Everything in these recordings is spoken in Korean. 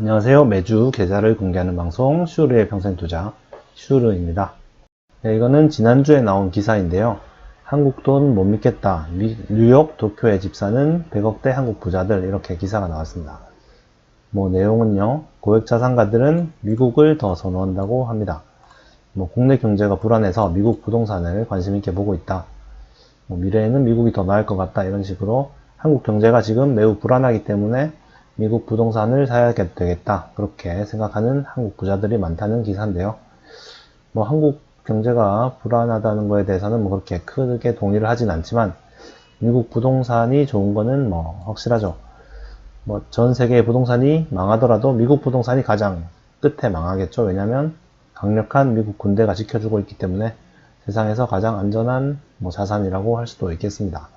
안녕하세요. 매주 계좌를 공개하는 방송 슈르의 평생 투자 슈르입니다. 네, 이거는 지난주에 나온 기사인데요. 한국 돈 못 믿겠다. 미- 뉴욕 도쿄에 집 사는 100억대 한국 부자들 이렇게 기사가 나왔습니다. 뭐 내용은요. 고액 자산가들은 미국을 더 선호한다고 합니다. 뭐 국내 경제가 불안해서 미국 부동산을 관심 있게 보고 있다. 뭐 미래에는 미국이 더 나을 것 같다 이런 식으로 한국 경제가 지금 매우 불안하기 때문에 미국 부동산을 사야 되겠다 그렇게 생각하는 한국 부자들이 많다는 기사인데요. 뭐 한국 경제가 불안하다는 거에 대해서는 뭐 그렇게 크게 동의를 하진 않지만 미국 부동산이 좋은 거는 뭐 확실하죠. 뭐 전 세계의 부동산이 망하더라도 미국 부동산이 가장 끝에 망하겠죠. 왜냐하면 강력한 미국 군대가 지켜주고 있기 때문에 세상에서 가장 안전한 뭐 자산이라고 할 수도 있겠습니다.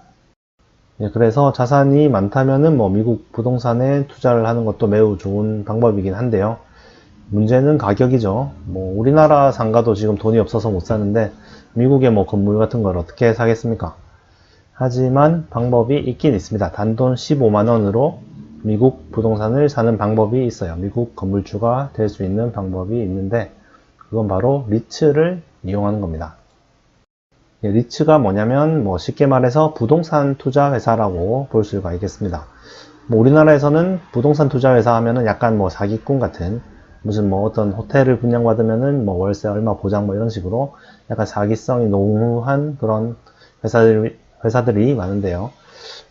예, 그래서 자산이 많다면은 뭐 미국 부동산에 투자를 하는 것도 매우 좋은 방법이긴 한데요. 문제는 가격이죠. 뭐 우리나라 상가도 지금 돈이 없어서 못 사는데 미국의 뭐 건물 같은 걸 어떻게 사겠습니까? 하지만 방법이 있긴 있습니다. 단돈 15만 원으로 미국 부동산을 사는 방법이 있어요. 미국 건물주가 될 수 있는 방법이 있는데 그건 바로 리츠를 이용하는 겁니다. 예, 리츠가 뭐냐면 뭐 쉽게 말해서 부동산 투자 회사라고 볼 수가 있겠습니다. 뭐 우리나라에서는 부동산 투자 회사 하면은 약간 뭐 사기꾼 같은 무슨 뭐 어떤 호텔을 분양받으면은 뭐 월세 얼마 보장 뭐 이런 식으로 약간 사기성이 농후한 그런 회사들, 회사들이 많은데요.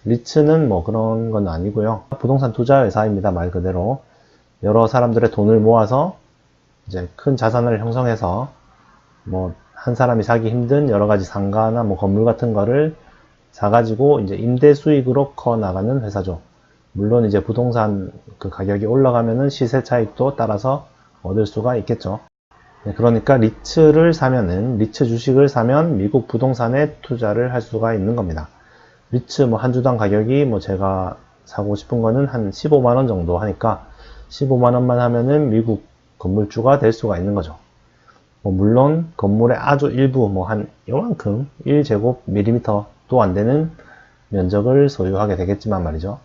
리츠는 뭐 그런 건 아니고요. 부동산 투자 회사입니다. 말 그대로. 여러 사람들의 돈을 모아서 이제 큰 자산을 형성해서 뭐 한 사람이 사기 힘든 여러 가지 상가나 뭐 건물 같은 거를 사가지고 이제 임대 수익으로 커 나가는 회사죠. 물론 이제 부동산 그 가격이 올라가면은 시세 차익도 따라서 얻을 수가 있겠죠. 네, 그러니까 리츠를 사면은 리츠 주식을 사면 미국 부동산에 투자를 할 수가 있는 겁니다. 리츠 뭐 한 주당 가격이 뭐 제가 사고 싶은 거는 한 15만 원 정도 하니까 15만 원만 하면은 미국 건물주가 될 수가 있는 거죠. 뭐 물론 건물의 아주 일부 뭐 한 요만큼 1제곱 밀리미터 도 안 되는 면적을 소유하게 되겠지만 말이죠.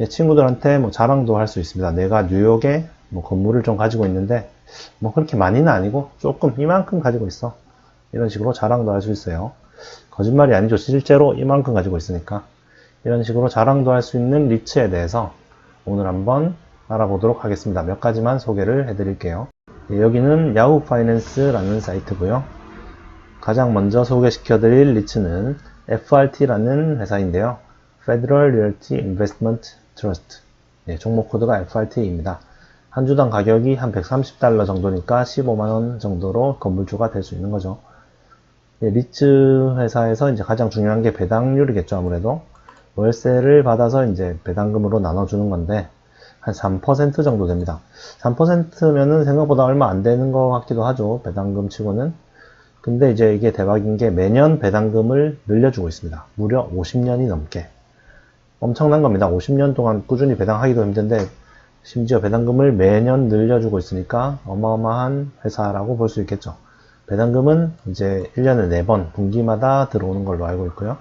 예, 친구들한테 뭐 자랑도 할 수 있습니다. 내가 뉴욕에 뭐 건물을 좀 가지고 있는데 뭐 그렇게 많이는 아니고 조금 이만큼 가지고 있어. 이런 식으로 자랑도 할 수 있어요. 거짓말이 아니죠. 실제로 이만큼 가지고 있으니까. 이런 식으로 자랑도 할 수 있는 리츠에 대해서 오늘 한번 알아보도록 하겠습니다. 몇 가지만 소개를 해드릴게요. 예, 여기는 야후 파이낸스라는 사이트고요. 가장 먼저 소개시켜 드릴 리츠는 FRT라는 회사인데요. Federal Realty Investment Trust. 예, 종목 코드가 FRT입니다. 한 주당 가격이 한 130달러 정도니까 15만원 정도로 건물주가 될 수 있는 거죠. 예, 리츠 회사에서 이제 가장 중요한 게 배당률이겠죠, 아무래도. 월세를 받아서 이제 배당금으로 나눠주는 건데, 한 3% 정도 됩니다. 3%면은 생각보다 얼마 안 되는 것 같기도 하죠. 배당금 치고는. 근데 이제 이게 대박인 게 매년 배당금을 늘려주고 있습니다. 무려 50년이 넘게. 엄청난 겁니다. 50년 동안 꾸준히 배당하기도 힘든데, 심지어 배당금을 매년 늘려주고 있으니까 어마어마한 회사라고 볼 수 있겠죠. 배당금은 이제 1년에 4번 분기마다 들어오는 걸로 알고 있고요.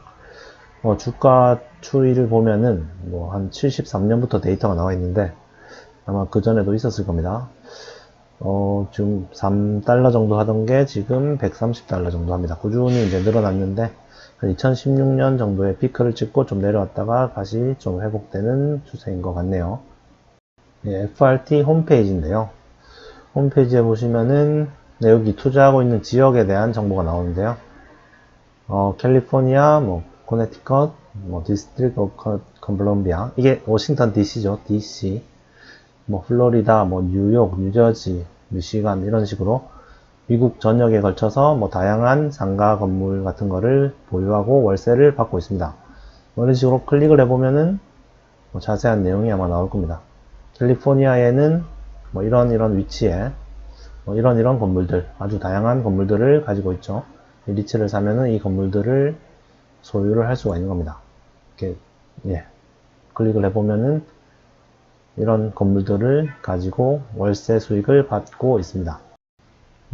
어, 주가 추이를 보면은 뭐 한 73년부터 데이터가 나와 있는데 아마 그 전에도 있었을 겁니다. 어, 지금 3달러 정도 하던 게 지금 130달러 정도 합니다. 꾸준히 이제 늘어났는데 한 2016년 정도에 피크를 찍고 좀 내려왔다가 다시 좀 회복되는 추세인 것 같네요. 예, FRT 홈페이지인데요. 홈페이지에 보시면은 네, 여기 투자하고 있는 지역에 대한 정보가 나오는데요. 어, 캘리포니아, 뭐 코네티컷, 뭐 디스트릭 오브 컬럼비아 이게 워싱턴 DC죠. DC. 뭐 플로리다, 뭐 뉴욕, 뉴저지, 미시간 이런 식으로 미국 전역에 걸쳐서 뭐 다양한 상가 건물 같은 거를 보유하고 월세를 받고 있습니다. 뭐 이런 식으로 클릭을 해보면은 뭐 자세한 내용이 아마 나올 겁니다. 캘리포니아에는 뭐 이런 이런 위치에 뭐 이런 이런 건물들 아주 다양한 건물들을 가지고 있죠. 이 리츠를 사면은 이 건물들을 소유를 할 수가 있는 겁니다. 이렇게 예 클릭을 해보면은 이런 건물들을 가지고 월세 수익을 받고 있습니다.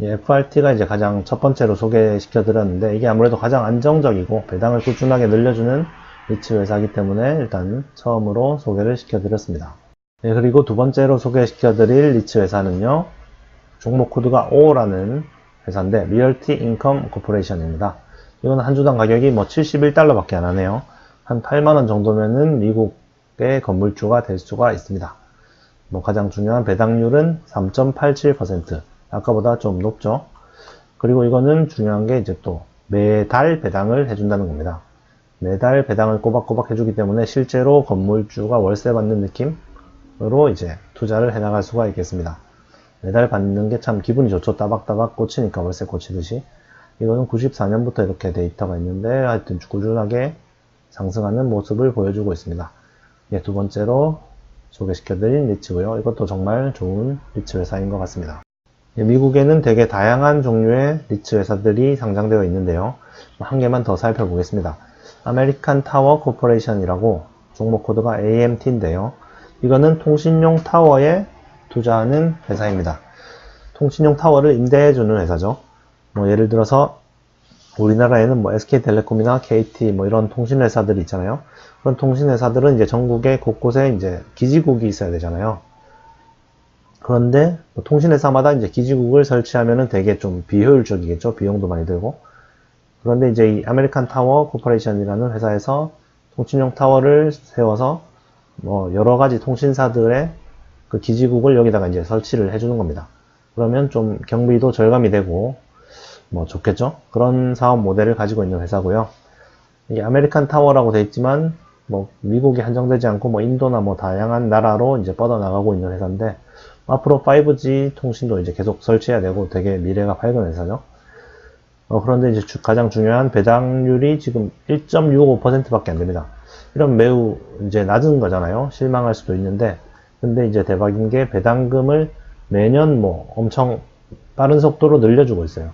예, FRT가 이제 가장 첫 번째로 소개시켜 드렸는데 이게 아무래도 가장 안정적이고 배당을 꾸준하게 늘려주는 리츠 회사이기 때문에 일단 처음으로 소개를 시켜 드렸습니다. 네, 그리고 두 번째로 소개시켜 드릴 리츠 회사는요. 종목 코드가 O라는 회사인데 Realty Income Corporation입니다. 이거는 한 주당 가격이 뭐 71달러 밖에 안 하네요. 한 8만원 정도면은 미국의 건물주가 될 수가 있습니다. 뭐 가장 중요한 배당률은 3.87% 아까보다 좀 높죠. 그리고 이거는 중요한 게 이제 또 매달 배당을 해준다는 겁니다. 매달 배당을 꼬박꼬박 해주기 때문에 실제로 건물주가 월세 받는 느낌으로 이제 투자를 해나갈 수가 있겠습니다. 매달 받는 게 참 기분이 좋죠. 따박따박 꽂히니까 월세 꽂히듯이. 이거는 94년부터 이렇게 데이터가 있는데 하여튼 꾸준하게 상승하는 모습을 보여주고 있습니다. 예, 두 번째로 소개시켜드린 리츠고요. 이것도 정말 좋은 리츠 회사인 것 같습니다. 예, 미국에는 되게 다양한 종류의 리츠 회사들이 상장되어 있는데요. 한 개만 더 살펴보겠습니다. 아메리칸 타워 코퍼레이션이라고 종목 코드가 AMT인데요. 이거는 통신용 타워에 투자하는 회사입니다. 통신용 타워를 임대해주는 회사죠. 뭐 예를 들어서 우리나라에는 뭐 SK텔레콤이나 KT 뭐 이런 통신 회사들이 있잖아요. 그런 통신 회사들은 이제 전국에 곳곳에 이제 기지국이 있어야 되잖아요. 그런데 뭐 통신 회사마다 이제 기지국을 설치하면은 되게 좀 비효율적이겠죠. 비용도 많이 들고. 그런데 이제 이 아메리칸 타워 코퍼레이션이라는 회사에서 통신용 타워를 세워서 뭐 여러 가지 통신사들의 그 기지국을 여기다가 이제 설치를 해주는 겁니다. 그러면 좀 경비도 절감이 되고 뭐 좋겠죠? 그런 사업 모델을 가지고 있는 회사고요. 이게 아메리칸 타워라고 되어 있지만 뭐 미국이 한정되지 않고 뭐 인도나 뭐 다양한 나라로 이제 뻗어 나가고 있는 회사인데 앞으로 5G 통신도 이제 계속 설치해야 되고 되게 미래가 밝은 회사죠. 어, 그런데 이제 주- 가장 중요한 배당률이 지금 1.65%밖에 안 됩니다. 이런 매우 이제 낮은 거잖아요. 실망할 수도 있는데 근데 이제 대박인 게 배당금을 매년 뭐 엄청 빠른 속도로 늘려주고 있어요.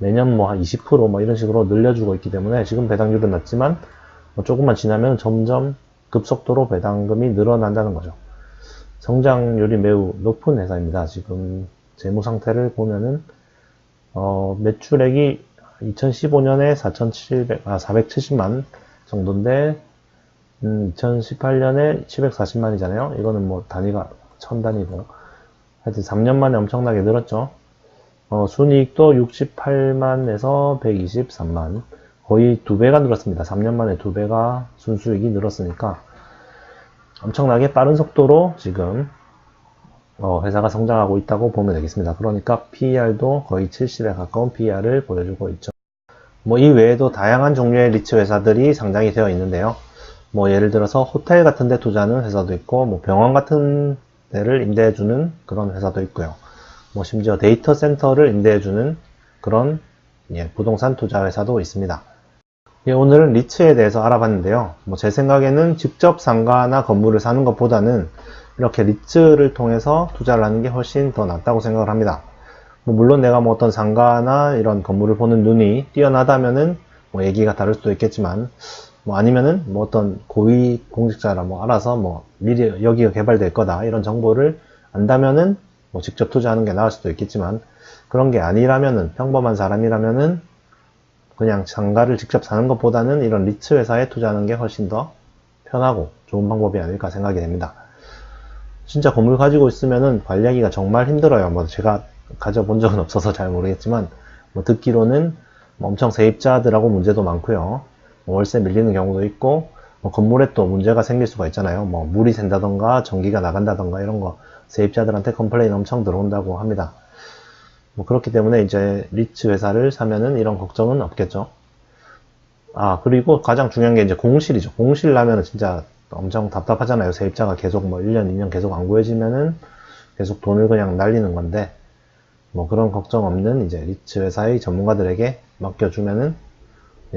매년 뭐 한 20%뭐 이런 식으로 늘려주고 있기 때문에 지금 배당률은 낮지만 뭐 조금만 지나면 점점 급속도로 배당금이 늘어난다는 거죠. 성장률이 매우 높은 회사입니다. 지금 재무 상태를 보면은 어, 매출액이 2015년에 4,700, 아, 470만 정도인데 음, 2018년에 740만이잖아요. 이거는 뭐 단위가 천 단위고 하여튼 3년 만에 엄청나게 늘었죠. 어, 순이익도 68만에서 123만 거의 두 배가 늘었습니다. 3년 만에 두 배가 순수익이 늘었으니까 엄청나게 빠른 속도로 지금 어, 회사가 성장하고 있다고 보면 되겠습니다. 그러니까 PER도 거의 70에 가까운 PER을 보여주고 있죠. 뭐 이 외에도 다양한 종류의 리츠 회사들이 상장이 되어 있는데요. 뭐 예를 들어서 호텔 같은 데 투자하는 회사도 있고 뭐 병원 같은 데를 임대해주는 그런 회사도 있고요. 뭐 심지어 데이터 센터를 임대해주는 그런 예, 부동산 투자 회사도 있습니다. 예, 오늘은 리츠에 대해서 알아봤는데요. 뭐 제 생각에는 직접 상가나 건물을 사는 것보다는 이렇게 리츠를 통해서 투자를 하는 게 훨씬 더 낫다고 생각을 합니다. 뭐 물론 내가 뭐 어떤 상가나 이런 건물을 보는 눈이 뛰어나다면은 뭐 얘기가 다를 수도 있겠지만 뭐 아니면은 뭐 어떤 고위 공직자라 뭐 알아서 뭐 미리 여기가 개발될 거다 이런 정보를 안다면은 뭐 직접 투자하는 게 나을 수도 있겠지만 그런 게 아니라면은 평범한 사람이라면은 그냥 상가를 직접 사는 것보다는 이런 리츠 회사에 투자하는 게 훨씬 더 편하고 좋은 방법이 아닐까 생각이 됩니다. 진짜 건물 가지고 있으면은 관리하기가 정말 힘들어요. 뭐 제가 가져본 적은 없어서 잘 모르겠지만 뭐 듣기로는 뭐 엄청 세입자들하고 문제도 많고요. 뭐 월세 밀리는 경우도 있고 뭐 건물에 또 문제가 생길 수가 있잖아요. 뭐 물이 샌다던가 전기가 나간다던가 이런 거 세입자들한테 컴플레인 엄청 들어온다고 합니다. 뭐 그렇기 때문에 이제 리츠 회사를 사면은 이런 걱정은 없겠죠. 아 그리고 가장 중요한 게 이제 공실이죠. 공실 나면은 진짜 엄청 답답하잖아요. 세입자가 계속 뭐 1년, 2년 계속 안 구해지면은 계속 돈을 그냥 날리는 건데 뭐 그런 걱정 없는 이제 리츠 회사의 전문가들에게 맡겨주면은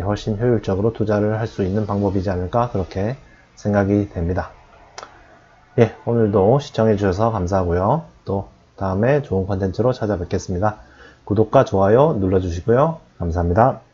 훨씬 효율적으로 투자를 할 수 있는 방법이지 않을까 그렇게 생각이 됩니다. 예, 오늘도 시청해 주셔서 감사하고요. 또 다음에 좋은 컨텐츠로 찾아뵙겠습니다. 구독과 좋아요 눌러주시고요. 감사합니다.